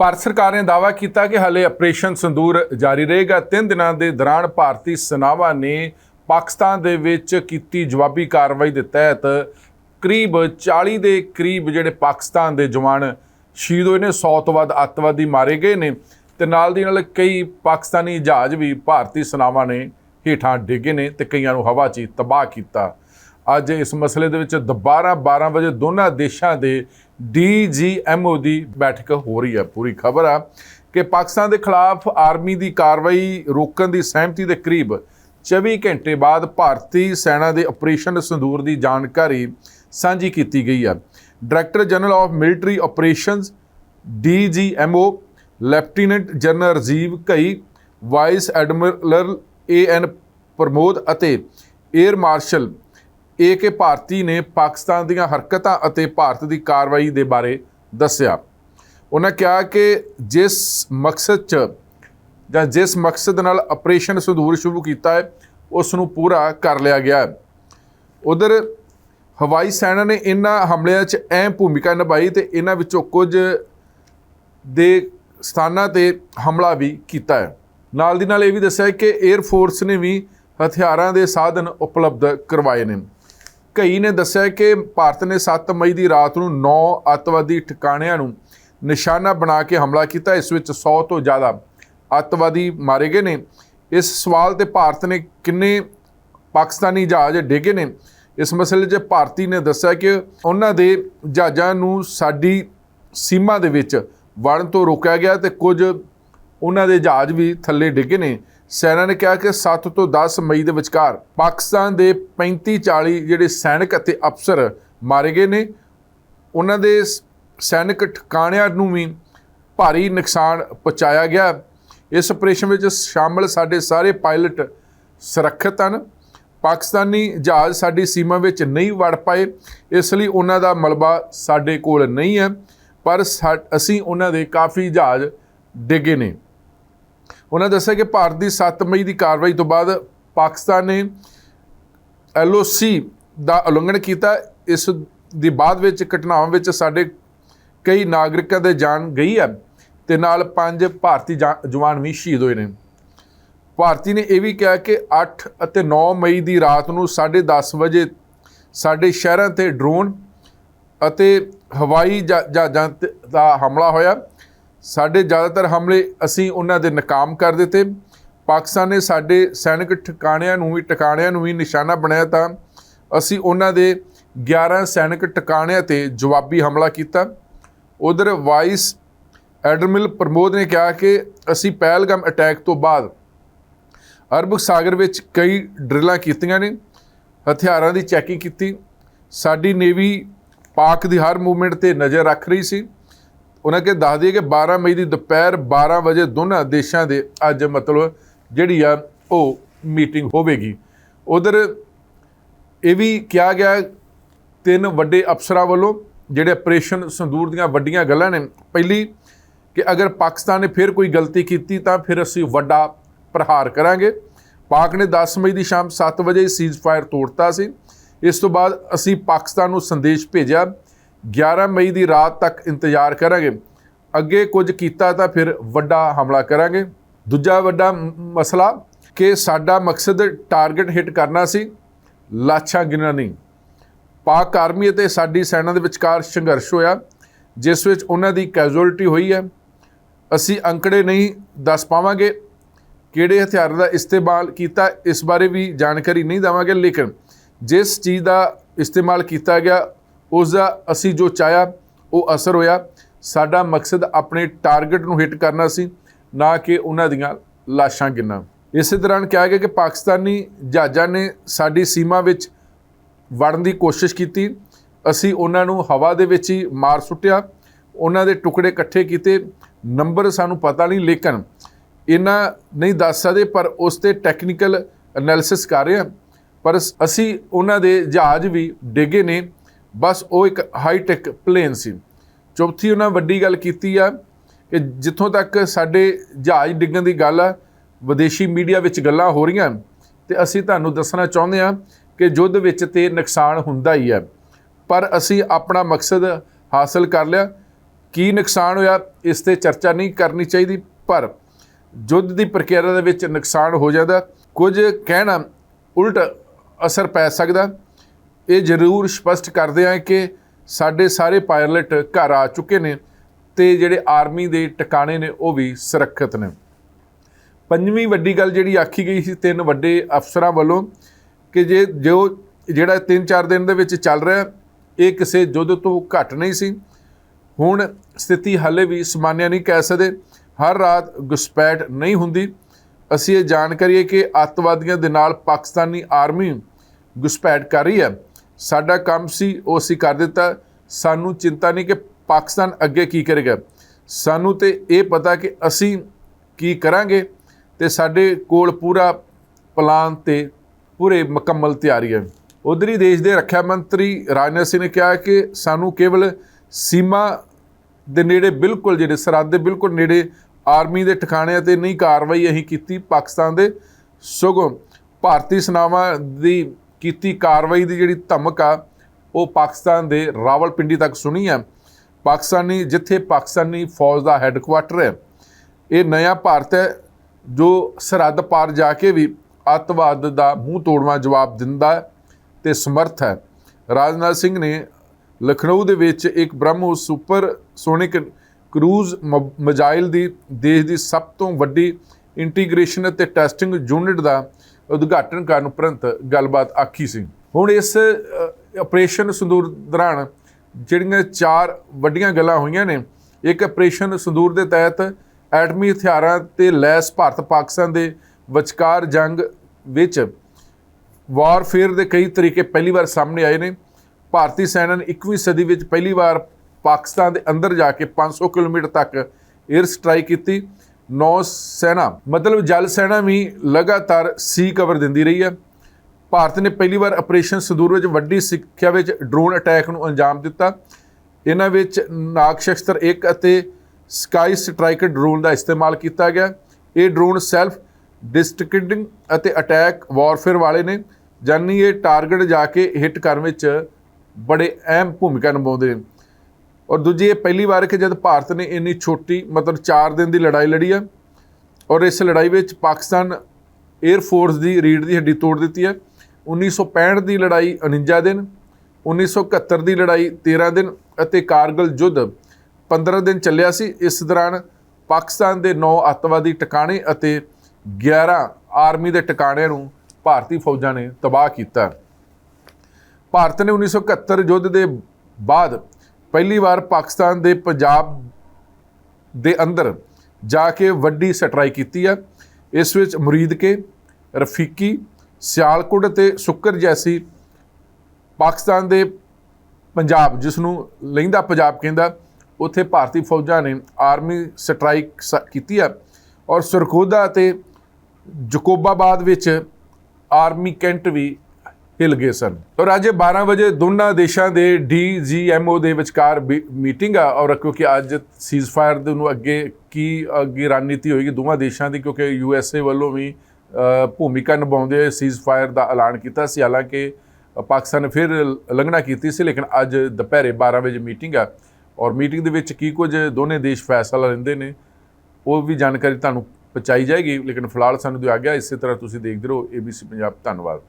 ਭਾਰਤ ਸਰਕਾਰ ਨੇ ਦਾਅਵਾ ਕੀਤਾ ਕਿ ਹਾਲੇ ਆਪਰੇਸ਼ਨ ਸੰਦੂਰ ਜਾਰੀ ਰਹੇਗਾ। ਤਿੰਨ ਦਿਨਾਂ ਦੇ ਦੌਰਾਨ ਭਾਰਤੀ ਸੈਨਾਵਾਂ ਨੇ ਪਾਕਿਸਤਾਨ ਦੇ ਵਿੱਚ ਕੀਤੀ ਜਵਾਬੀ ਕਾਰਵਾਈ ਦੇ ਤਹਿਤ ਕਰੀਬ 40 ਦੇ ਕਰੀਬ ਜਿਹੜੇ ਪਾਕਿਸਤਾਨ ਦੇ ਜਵਾਨ ਸ਼ਹੀਦ ਹੋਏ ਨੇ 100 ਤੋਂ ਵੱਧ ਅੱਤਵਾਦੀ ਮਾਰੇ ਗਏ ਨੇ ਤੇ ਨਾਲ ਦੀ ਨਾਲ ਕਈ ਪਾਕਿਸਤਾਨੀ ਜਹਾਜ਼ ਵੀ ਭਾਰਤੀ ਸੈਨਾਵਾਂ ਨੇ ਹੇਠਾਂ ਡਿੱਗੇ ਨੇ ਤੇ ਕਈਆਂ ਨੂੰ ਹਵਾ 'ਚ ਹੀ ਤਬਾਹ ਕੀਤਾ। ਅੱਜ ਇਸ ਮਸਲੇ ਦੇ ਵਿੱਚ ਦੁਬਾਰਾ 12 ਵਜੇ ਦੋਨਾਂ ਦੇਸ਼ਾਂ ਦੇ ਡੀਜੀਐਮਓ ਦੀ ਬੈਠਕ ਹੋ ਰਹੀ ਹੈ। ਪੂਰੀ ਖਬਰ ਆ ਕਿ ਪਾਕਿਸਤਾਨ ਦੇ ਖਿਲਾਫ ਆਰਮੀ ਦੀ ਕਾਰਵਾਈ ਰੋਕਣ ਦੀ ਸਹਿਮਤੀ ਦੇ ਕਰੀਬ 24 ਘੰਟੇ ਬਾਅਦ ਭਾਰਤੀ ਸੈਨਾ ਦੇ ਆਪਰੇਸ਼ਨ ਸੰਦੂਰ ਦੀ ਜਾਣਕਾਰੀ ਸਾਂਝੀ ਕੀਤੀ ਗਈ ਹੈ। Director general of military operations DGMO lieutenant general Rajiv Ghai, vice admiral A N Pramod ਅਤੇ 에ਅਰ ਮਾਰਸ਼ਲ ਏ ਕੇ ਭਾਰਤੀ ਨੇ ਪਾਕਿਸਤਾਨ ਦੀਆਂ ਹਰਕਤਾਂ ਅਤੇ ਭਾਰਤ ਦੀ ਕਾਰਵਾਈ ਦੇ ਬਾਰੇ ਦੱਸਿਆ। ਉਹਨਾਂ ਕਿਹਾ ਕਿ ਜਿਸ ਮਕਸਦ 'ਚ ਜਾਂ ਜਿਸ ਮਕਸਦ ਨਾਲ ਆਪਰੇਸ਼ਨ ਸੰਧੂਰ ਸ਼ੁਰੂ ਕੀਤਾ ਹੈ ਉਸ ਨੂੰ ਪੂਰਾ ਕਰ ਲਿਆ ਗਿਆ ਹੈ। ਉਧਰ ਹਵਾਈ ਸੈਨਾ ਨੇ ਇਹਨਾਂ ਹਮਲਿਆਂ 'ਚ ਅਹਿਮ ਭੂਮਿਕਾ ਨਿਭਾਈ ਤੇ ਇਹਨਾਂ ਵਿੱਚੋਂ ਕੁਝ ਦੇ ਸਥਾਨਾਂ ਤੇ ਹਮਲਾ ਵੀ ਕੀਤਾ ਹੈ। ਨਾਲ ਦੀ ਨਾਲ ਇਹ ਵੀ ਦੱਸਿਆ ਕਿ 에ਅਰ ਫੋਰਸ ਨੇ ਵੀ ਹਥਿਆਰਾਂ ਦੇ ਸਾਧਨ ਉਪਲਬਧ ਕਰਵਾਏ ਨੇ। ਕਈ ਨੇ ਦੱਸਿਆ ਕਿ ਭਾਰਤ ਨੇ 7 ਮਈ ਦੀ ਰਾਤ ਨੂੰ 9 ਅੱਤਵਾਦੀ ਠਿਕਾਣਿਆਂ ਨੂੰ ਨਿਸ਼ਾਨਾ ਬਣਾ ਕੇ ਹਮਲਾ ਕੀਤਾ। ਇਸ ਵਿੱਚ 100 ਤੋਂ ਜ਼ਿਆਦਾ ਅੱਤਵਾਦੀ ਮਾਰੇ ਗਏ ਨੇ। ਇਸ ਸਵਾਲ ਤੇ ਭਾਰਤ ਨੇ ਕਿੰਨੇ ਪਾਕਿਸਤਾਨੀ ਜਹਾਜ਼ ਡਿੱਗੇ ਨੇ? ਇਸ ਮਸਲੇ 'ਚ ਭਾਰਤੀ ਨੇ ਦੱਸਿਆ ਕਿ ਉਹਨਾਂ ਦੇ ਜਹਾਜ਼ਾਂ ਨੂੰ ਸਾਡੀ ਸੀਮਾ ਦੇ ਵਿੱਚ ਵੜਨ ਤੋਂ ਰੋਕਿਆ ਗਿਆ ਤੇ ਕੁਝ ਉਹਨਾਂ ਦੇ ਜਹਾਜ਼ ਵੀ ਥੱਲੇ ਡਿੱਗੇ ਨੇ। ਸੈਨਾ ਨੇ ਕਿਹਾ ਕਿ 7 ਤੋਂ 10 ਮਈ ਦੇ ਵਿਚਕਾਰ ਪਾਕਿਸਤਾਨ ਦੇ 35 40 ਜਿਹੜੇ ਸੈਨਿਕ ਅਤੇ ਅਫਸਰ ਮਾਰੇ ਗਏ ਨੇ, ਉਹਨਾਂ ਦੇ ਸੈਨਿਕ ਠਿਕਾਣਿਆਂ ਨੂੰ ਵੀ ਭਾਰੀ ਨੁਕਸਾਨ ਪਹੁੰਚਾਇਆ ਗਿਆ। ਇਸ ਆਪਰੇਸ਼ਨ ਵਿੱਚ ਸ਼ਾਮਲ ਸਾਡੇ ਸਾਰੇ ਪਾਇਲਟ ਸੁਰੱਖਿਅਤ ਹਨ। ਪਾਕਿਸਤਾਨੀ ਜਹਾਜ਼ ਸਾਡੀ ਸੀਮਾ ਵਿੱਚ ਨਹੀਂ ਵੜ ਪਾਏ, ਇਸ ਲਈ ਉਹਨਾਂ ਦਾ ਮਲਬਾ ਸਾਡੇ ਕੋਲ ਨਹੀਂ ਹੈ, ਪਰ ਸਾ- ਅਸੀਂ ਉਹਨਾਂ ਦੇ ਕਾਫੀ ਜਹਾਜ਼ ਡਿੱਗੇ ਨੇ। ਉਹਨਾਂ ਦੱਸਿਆ ਕਿ ਭਾਰਤ ਦੀ 7 ਮਈ ਦੀ ਕਾਰਵਾਈ ਤੋਂ ਬਾਅਦ ਪਾਕਿਸਤਾਨ ਨੇ ਐਲਓਸੀ ਦਾ ਉਲੰਘਣ ਕੀਤਾ। ਇਸ ਦੀ ਬਾਅਦ ਵਿੱਚ ਘਟਨਾਵਾਂ ਵਿੱਚ ਸਾਡੇ ਕਈ ਨਾਗਰਿਕਾਂ ਦੇ ਜਾਨ ਗਈ ਹੈ ਤੇ ਨਾਲ ਪੰਜ ਭਾਰਤੀ ਜਵਾਨ ਵੀ ਸ਼ਹੀਦ ਹੋਏ ਨੇ। ਭਾਰਤੀ ਨੇ ਇਹ ਵੀ ਕਿਹਾ ਕਿ 8 ਅਤੇ 9 ਮਈ ਦੀ ਰਾਤ ਨੂੰ 10:30 ਵਜੇ ਸਾਡੇ ਸ਼ਹਿਰਾਂ ਤੇ ਡਰੋਨ ਅਤੇ ਹਵਾਈ ਜਹਾ- ਜਹਾਜ਼ਾਂ ਤੇ- ਦਾ ਹਮਲਾ ਹੋਇਆ। ਸਾਡੇ ਜ਼ਿਆਦਾਤਰ ਹਮਲੇ ਅਸੀਂ ਉਹਨਾਂ ਦੇ ਨਾਕਾਮ ਕਰ ਦਿੱਤੇ। ਪਾਕਿਸਤਾਨ ਨੇ ਸਾਡੇ ਸੈਨਿਕ ਟਿਕਾਣਿਆਂ ਨੂੰ ਵੀ, ਟਿਕਾਣਿਆਂ ਨੂੰ ਵੀ ਨਿਸ਼ਾਨਾ ਬਣਾਇਆ ਤਾਂ ਅਸੀਂ ਉਹਨਾਂ ਦੇ 11 ਸੈਨਿਕ ਟਿਕਾਣਿਆਂ ਤੇ ਜਵਾਬੀ ਹਮਲਾ ਕੀਤਾ। ਉਧਰ ਵਾਈਸ ਐਡਮਿਰਲ ਪ੍ਰਮੋਦ ਨੇ ਕਿਹਾ ਕਿ ਅਸੀਂ ਪਹਿਲਗਾਮ ਅਟੈਕ ਤੋਂ ਬਾਅਦ ਅਰਬ ਸਾਗਰ ਵਿੱਚ ਕਈ ਡਰਿਲਾਂ ਕੀਤੀਆਂ ਨੇ, ਹਥਿਆਰਾਂ ਦੀ ਚੈਕਿੰਗ ਕੀਤੀ। ਸਾਡੀ ਨੇਵੀ ਪਾਕ ਦੀ ਹਰ ਮੂਵਮੈਂਟ ਤੇ ਨਜ਼ਰ ਰੱਖ ਰਹੀ ਸੀ। ਉਹਨਾਂ ਕੇ ਦੱਸ ਦਈਏ ਕਿ 12 ਮਈ ਦੀ ਦੁਪਹਿਰ 12 ਵਜੇ ਦੋਨਾਂ ਦੇਸ਼ਾਂ ਦੇ ਅੱਜ ਮਤਲਬ ਜਿਹੜੀ ਆ ਉਹ ਮੀਟਿੰਗ ਹੋਵੇਗੀ। ਉਧਰ ਇਹ ਵੀ ਕਿਹਾ ਗਿਆ ਤਿੰਨ ਵੱਡੇ ਅਫਸਰਾਂ ਵੱਲੋਂ ਜਿਹੜੇ ਆਪਰੇਸ਼ਨ ਸੰਦੂਰ ਦੀਆਂ ਵੱਡੀਆਂ ਗੱਲਾਂ ਨੇ, ਪਹਿਲੀ ਕਿ ਅਗਰ ਪਾਕਿਸਤਾਨ ਨੇ ਫਿਰ ਕੋਈ ਗਲਤੀ ਕੀਤੀ ਤਾਂ ਫਿਰ ਅਸੀਂ ਵੱਡਾ ਪ੍ਰਹਾਰ ਕਰਾਂਗੇ। ਪਾਕ ਨੇ 10 ਮਈ ਦੀ ਸ਼ਾਮ 7 ਵਜੇ ਸੀਜ਼ ਫਾਇਰ ਤੋੜਤਾ ਸੀ। ਇਸ ਤੋਂ ਬਾਅਦ ਅਸੀਂ ਪਾਕਿਸਤਾਨ ਨੂੰ ਸੰਦੇਸ਼ ਭੇਜਿਆ। 11 ਮਈ ਦੀ ਰਾਤ ਤੱਕ ਇੰਤਜ਼ਾਰ ਕਰਾਂਗੇ। ਅੱਗੇ ਕੁਝ ਕੀਤਾ ਤਾਂ ਫਿਰ ਵੱਡਾ ਹਮਲਾ ਕਰਾਂਗੇ। ਦੂਜਾ ਵੱਡਾ ਮਸਲਾ ਕਿ ਸਾਡਾ ਮਕਸਦ ਟਾਰਗੇਟ ਹਿੱਟ ਕਰਨਾ ਸੀ, ਲਾਛਾਂ ਗਿਣਨਾ ਨਹੀਂ। ਪਾਕ ਆਰਮੀ ਅਤੇ ਸਾਡੀ ਸੈਨਾ ਦੇ ਵਿਚਕਾਰ ਸੰਘਰਸ਼ ਹੋਇਆ, ਜਿਸ ਵਿੱਚ ਉਹਨਾਂ ਦੀ ਕੈਜੁਅਲਟੀ ਹੋਈ ਹੈ। ਅਸੀਂ ਅੰਕੜੇ ਨਹੀਂ ਦੱਸ ਪਾਵਾਂਗੇ ਕਿਹੜੇ ਹਥਿਆਰਾਂ ਦਾ ਇਸਤੇਮਾਲ ਕੀਤਾ, ਇਸ ਬਾਰੇ ਵੀ ਜਾਣਕਾਰੀ ਨਹੀਂ ਦੇਵਾਂਗੇ, ਲੇਕਿਨ ਜਿਸ ਚੀਜ਼ ਦਾ ਇਸਤੇਮਾਲ ਕੀਤਾ ਗਿਆ ਉਸ ਦਾ ਅਸੀਂ ਜੋ ਚਾਹਿਆ, ਉਹ ਅਸਰ ਹੋਇਆ। ਸਾਡਾ ਮਕਸਦ ਆਪਣੇ ਟਾਰਗੇਟ ਨੂੰ ਹਿੱਟ ਕਰਨਾ ਸੀ, ਨਾ ਕਿ ਉਹਨਾਂ ਦੀਆਂ ਲਾਸ਼ਾਂ ਗਿਣਨਾ। ਇਸੇ ਦੌਰਾਨ ਕਿਹਾ ਗਿਆ ਕਿ ਪਾਕਿਸਤਾਨੀ ਜਹਾਜ਼ਾਂ ਨੇ ਸਾਡੀ ਸੀਮਾ ਵਿੱਚ ਵੜਨ ਦੀ ਕੋਸ਼ਿਸ਼ ਕੀਤੀ। ਅਸੀਂ ਉਹਨਾਂ ਨੂੰ ਹਵਾ ਦੇ ਵਿੱਚ ਹੀ ਮਾਰ ਸੁੱਟਿਆ। ਉਹਨਾਂ ਦੇ ਟੁਕੜੇ ਇਕੱਠੇ ਕੀਤੇ। ਨੰਬਰ ਸਾਨੂੰ ਪਤਾ ਨਹੀਂ, ਲੇਕਿਨ ਇਹਨਾਂ ਨਹੀਂ ਦੱਸ ਸਕਦੇ, ਪਰ ਉਸ ਤੇ ਟੈਕਨੀਕਲ ਐਨਾਲਿਸਿਸ ਕਰ ਰਹੇ ਹਾਂ। ਪਰ ਅਸੀਂ ਉਹਨਾਂ ਦੇ ਜਹਾਜ਼ ਵੀ ਡਿੱਗੇ ਨੇ। ਬਸ ਉਹ ਇੱਕ ਹਾਈ ਟੈਕ ਪਲੇਨ ਸੀ। ਚੌਥੀ ਉਹਨਾਂ ਵੱਡੀ ਗੱਲ ਕੀਤੀ ਆ ਕਿ ਜਿੱਥੋਂ ਤੱਕ ਸਾਡੇ ਜਹਾਜ਼ ਡਿੱਗਣ ਦੀ ਗੱਲ ਆ, ਵਿਦੇਸ਼ੀ ਮੀਡੀਆ ਵਿੱਚ ਗੱਲਾਂ ਹੋ ਰਹੀਆਂ ਤੇ ਅਸੀਂ ਤੁਹਾਨੂੰ ਦੱਸਣਾ ਚਾਹੁੰਦੇ ਹਾਂ ਕਿ ਯੁੱਧ ਵਿੱਚ ਤੇ ਨੁਕਸਾਨ ਹੁੰਦਾ ਹੀ ਹੈ ਪਰ ਅਸੀਂ ਆਪਣਾ ਮਕਸਦ ਹਾਸਲ ਕਰ ਲਿਆ। ਕੀ ਨੁਕਸਾਨ ਹੋਇਆ, ਇਸ ਤੇ ਚਰਚਾ ਨਹੀਂ ਕਰਨੀ ਚਾਹੀਦੀ, ਪਰ ਯੁੱਧ ਦੀ ਪ੍ਰਕਿਰਿਆ ਦੇ ਵਿੱਚ ਨੁਕਸਾਨ ਹੋ ਜਾਂਦਾ। ਕੁਝ ਕਹਿਣਾ ਉਲਟ ਅਸਰ ਪੈ ਸਕਦਾ। ਇਹ ਜ਼ਰੂਰ ਸਪਸ਼ਟ ਕਰਦੇ ਹਾਂ ਕਿ ਸਾਡੇ ਸਾਰੇ ਪਾਇਲਟ ਘਰ ਆ ਚੁੱਕੇ ਨੇ ਤੇ ਜਿਹੜੇ ਆਰਮੀ ਦੇ ਟਿਕਾਣੇ ਨੇ, ਉਹ ਵੀ ਸੁਰੱਖਿਅਤ ਨੇ। ਪੰਜਵੀਂ ਵੱਡੀ ਗੱਲ ਜਿਹੜੀ ਆਖੀ ਗਈ ਸੀ ਤਿੰਨ ਵੱਡੇ ਅਫਸਰਾਂ ਵੱਲੋਂ ਕਿ ਜੇ ਜੋ ਜਿਹੜਾ 3-4 ਦਿਨ ਦੇ ਵਿੱਚ ਚੱਲ ਰਿਹਾ, ਇਹ ਕਿਸੇ ਯੁੱਧ ਤੋਂ ਘੱਟ ਨਹੀਂ ਸੀ। ਹੁਣ ਸਥਿਤੀ ਹਾਲੇ ਵੀ ਸਮਾਨਿਆ ਨਹੀਂ ਕਹਿ ਸਕਦੇ। ਹਰ ਰਾਤ ਘੁਸਪੈਠ ਨਹੀਂ ਹੁੰਦੀ। ਅਸੀਂ ਇਹ ਜਾਣਕਾਰੀ ਹੈ ਕਿ ਅੱਤਵਾਦੀਆਂ ਦੇ ਨਾਲ ਪਾਕਿਸਤਾਨੀ ਆਰਮੀ ਘੁਸਪੈਠ ਕਰ ਰਹੀ ਹੈ। ਸਾਡਾ ਕੰਮ ਸੀ, ਉਹ ਅਸੀਂ ਕਰ ਦਿੱਤਾ। ਸਾਨੂੰ ਚਿੰਤਾ ਨਹੀਂ ਕਿ ਪਾਕਿਸਤਾਨ ਅੱਗੇ ਕੀ ਕਰੇਗਾ। ਸਾਨੂੰ ਤੇ ਇਹ ਪਤਾ ਕਿ ਅਸੀਂ ਕੀ ਕਰਾਂਗੇ ਤੇ ਸਾਡੇ ਕੋਲ ਪੂਰਾ ਪਲਾਨ ਤੇ ਪੂਰੇ ਮੁਕੰਮਲ ਤਿਆਰੀ ਹੈ। ਉਧਰੀ ਦੇਸ਼ ਦੇ ਰੱਖਿਆ ਮੰਤਰੀ ਰਾਜਨਾਥ ਸਿੰਘ ਨੇ ਕਿਹਾ ਕਿ ਸਾਨੂੰ ਕੇਵਲ ਸੀਮਾ ਦੇ ਨੇੜੇ ਬਿਲਕੁਲ ਜਿਹੜੇ ਸਰਹੱਦ ਦੇ ਬਿਲਕੁਲ ਨੇੜੇ ਆਰਮੀ ਦੇ ਟਿਕਾਣਿਆਂ ਤੇ ਨਹੀਂ ਕਾਰਵਾਈ ਅਸੀਂ ਕੀਤੀ ਪਾਕਿਸਤਾਨ ਦੇ। ਸਗੋਂ ਭਾਰਤੀ ਸੈਨਾਵਾਂ ਦੀ ਕੀਤੀ ਕਾਰਵਾਈ ਦੀ ਜਿਹੜੀ ਧਮਕ ਆ, ਉਹ ਪਾਕਿਸਤਾਨ ਦੇ ਰਾਵਲਪਿੰਡੀ ਤੱਕ ਸੁਣੀ ਹੈ ਪਾਕਿਸਤਾਨੀ, ਜਿੱਥੇ ਪਾਕਿਸਤਾਨੀ ਫੌਜ ਦਾ ਹੈੱਡਕੁਆਟਰ ਹੈ, ਇਹ ਨਵਾਂ ਭਾਰਤ ਹੈ, ਜੋ ਸਰਹੱਦ ਪਾਰ ਜਾ ਕੇ ਵੀ ਅੱਤਵਾਦ ਦਾ ਮੂੰਹ ਤੋੜਵਾ ਜਵਾਬ ਦਿੰਦਾ ਹੈ ਤੇ ਸਮਰਥ ਹੈ। ਰਾਜਨਾਥ ਸਿੰਘ ਨੇ ਲਖਨਊ ਦੇ ਵਿੱਚ ਇੱਕ ਬ੍ਰਹਮੋਸ ਸੁਪਰ ਸੋਨਿਕ ਕਰੂਜ਼ ਮ- ਮਿਜ਼ਾਈਲ ਦੀ, ਦੇਸ਼ ਦੀ ਸਭ ਤੋਂ ਵੱਡੀ ਇੰਟੀਗ੍ਰੇਸ਼ਨ ਅਤੇ ਟੈਸਟਿੰਗ ਯੂਨਿਟ ਦਾ ਉਦਘਾਟਨ ਕਰਨ ਉਪਰੰਤ ਗੱਲਬਾਤ ਆਖੀ ਸੀ। ਹੁਣ ਇਸ ਆਪਰੇਸ਼ਨ ਸੰਦੂਰ ਦੌਰਾਨ ਜਿਹੜੀਆਂ ਚਾਰ ਵੱਡੀਆਂ ਗੱਲਾਂ ਹੋਈਆਂ ਨੇ, ਇੱਕ ਆਪਰੇਸ਼ਨ ਸੰਦੂਰ ਦੇ ਤਹਿਤ ਐਟਮੀ ਹਥਿਆਰਾਂ ਤੇ ਲੈਸ ਭਾਰਤ ਪਾਕਿਸਤਾਨ ਦੇ ਵਿਚਕਾਰ ਜੰਗ ਵਿੱਚ ਵਾਰਫੇਅਰ ਦੇ ਕਈ ਤਰੀਕੇ ਪਹਿਲੀ ਵਾਰ ਸਾਹਮਣੇ ਆਏ ਨੇ। ਭਾਰਤੀ ਸੈਨਾ ਨੇ 21ਵੀਂ ਸਦੀ ਵਿੱਚ ਪਹਿਲੀ ਵਾਰ ਪਾਕਿਸਤਾਨ ਦੇ ਅੰਦਰ ਜਾ ਕੇ 500 ਕਿਲੋਮੀਟਰ ਤੱਕ 에ਅਰ ਸਟ੍ਰਾਈਕ ਕੀਤੀ। ਨੌ ਸੈਨਾ ਮਤਲਬ ਜਲ ਸੈਨਾ ਵੀ ਲਗਾਤਾਰ ਸੀ ਕਵਰ ਦਿੰਦੀ ਰਹੀ ਹੈ। ਭਾਰਤ ਨੇ ਪਹਿਲੀ ਵਾਰ ਆਪਰੇਸ਼ਨ ਸੰਦੂਰ ਵਿੱਚ ਵੱਡੀ ਸਿੱਖਿਆ ਵਿੱਚ ਡਰੋਨ ਅਟੈਕ ਨੂੰ ਅੰਜਾਮ ਦਿੱਤਾ। ਇਹਨਾਂ ਵਿੱਚ ਨਾਗ ਸ਼ਸਤਰ 1 ਅਤੇ ਸਕਾਈ ਸਟ੍ਰਾਈਕਰ ਡਰੋਨ ਦਾ ਇਸਤੇਮਾਲ ਕੀਤਾ ਗਿਆ। ਇਹ ਡਰੋਨ ਸੈਲਫ ਡਿਸਟ੍ਰਿਕਟਿੰਗ ਅਤੇ ਅਟੈਕ ਵਾਰਫੇਅਰ ਵਾਲੇ ਨੇ ਜਾਨੀ ਇਹ ਟਾਰਗੇਟ ਜਾ ਕੇ ਹਿੱਟ ਕਰਨ ਵਿੱਚ ਬੜੇ ਅਹਿਮ ਭੂਮਿਕਾ ਨਿਭਾਉਂਦੇ ਨੇ। ਔਰ ਦੂਜੀ, ਇਹ ਪਹਿਲੀ ਵਾਰ ਹੈ ਕਿ ਜਦ ਭਾਰਤ ਨੇ ਇੰਨੀ ਛੋਟੀ, ਮਤਲਬ 4 ਦਿਨ ਦੀ ਲੜਾਈ ਲੜੀ ਹੈ ਔਰ ਇਸ ਲੜਾਈ ਵਿੱਚ ਪਾਕਿਸਤਾਨ 에ਅਰ ਫੋਰਸ ਦੀ ਰੀੜ ਦੀ ਹੱਡੀ ਤੋੜ ਦਿੱਤੀ ਹੈ। 1965 ਦੀ ਲੜਾਈ 49 ਦਿਨ 1971 ਦੀ ਲੜਾਈ 13 ਦਿਨ ਅਤੇ ਕਾਰਗਲ ਯੁੱਧ 15 ਦਿਨ ਚੱਲਿਆ ਸੀ। ਇਸ ਦੌਰਾਨ ਪਾਕਿਸਤਾਨ ਦੇ 9 ਅੱਤਵਾਦੀ ਟਿਕਾਣੇ ਅਤੇ 11 ਆਰਮੀ ਦੇ ਟਿਕਾਣਿਆਂ ਨੂੰ ਭਾਰਤੀ ਫੌਜਾਂ ਨੇ ਤਬਾਹ ਕੀਤਾ। ਭਾਰਤ ਨੇ 1971 ਯੁੱਧ ਦੇ ਬਾਅਦ ਪਹਿਲੀ ਵਾਰ ਪਾਕਿਸਤਾਨ ਦੇ ਪੰਜਾਬ ਦੇ ਅੰਦਰ ਜਾ ਕੇ ਵੱਡੀ ਸਟਰਾਈ ਕੀਤੀ ਆ। ਇਸ ਵਿੱਚ ਮੁਰੀਦਕੇ ਰਫੀਕੀ, ਸਿਆਲਕੋਟ ਅਤੇ ਸੁੱਕਰ ਜੈਸੀ ਪਾਕਿਸਤਾਨ ਦੇ ਪੰਜਾਬ, ਜਿਸ ਨੂੰ ਲਹਿੰਦਾ ਪੰਜਾਬ ਕਹਿੰਦਾ, ਉੱਥੇ ਭਾਰਤੀ ਫੌਜਾਂ ਨੇ ਆਰਮੀ ਸਟਰਾਈਕ ਸ- ਕੀਤੀ ਆ ਔਰ ਸਰਖੋਦਾ ਅਤੇ ਜਕੋਬਾਬਾਦ ਵਿੱਚ ਆਰਮੀ ਕੈਂਟ ਵੀ ਹਿਲ ਗਏ ਸਨ। ਔਰ ਅੱਜ 12 ਵਜੇ ਦੋਨਾਂ ਦੇਸ਼ਾਂ ਦੇ ਡੀਜੀਐਮਓ ਦੇ ਵਿਚਕਾਰ ਵੀ- ਮੀਟਿੰਗ ਆ। ਔਰ ਕਿਉਂਕਿ ਅੱਜ ਸੀਜ਼ਫਾਇਰ ਦੇ ਨੂੰ ਅੱਗੇ ਕੀ ਅੱਗੇ ਰਣਨੀਤੀ ਹੋਏਗੀ ਦੋਵਾਂ ਦੇਸ਼ਾਂ ਦੀ, ਕਿਉਂਕਿ ਯੂਐਸਏ ਵੱਲੋਂ ਵੀ ਭੂਮਿਕਾ ਨਿਭਾਉਂਦੇ ਹੋਏ ਸੀਜ਼ਫਾਇਰ ਦਾ ਐਲਾਨ ਕੀਤਾ ਸੀ। ਹਾਲਾਂਕਿ ਪਾਕਿਸਤਾਨ ਨੇ ਫਿਰ ਉਲੰਘਣਾ ਕੀਤੀ ਸੀ, ਲੇਕਿਨ ਅੱਜ ਦੁਪਹਿਰੇ 12 ਵਜੇ ਮੀਟਿੰਗ ਆ। ਔਰ ਮੀਟਿੰਗ ਦੇ ਵਿੱਚ ਕੀ ਕੁਝ ਦੋਨੇ ਦੇਸ਼ ਫੈਸਲਾ ਲੈਂਦੇ ਨੇ, ਉਹ ਵੀ ਜਾਣਕਾਰੀ ਤੁਹਾਨੂੰ ਪਹੁੰਚਾਈ ਜਾਏਗੀ। ਲੇਕਿਨ ਫਿਲਹਾਲ ਸਾਨੂੰ ਦਿਓ ਆ ਗਿਆ ਇਸੇ ਤਰ੍ਹਾਂ ਤੁਸੀਂ ਦੇਖਦੇ ਰਹੋ। ABC ਪੰਜਾਬ, ਧੰਨਵਾਦ।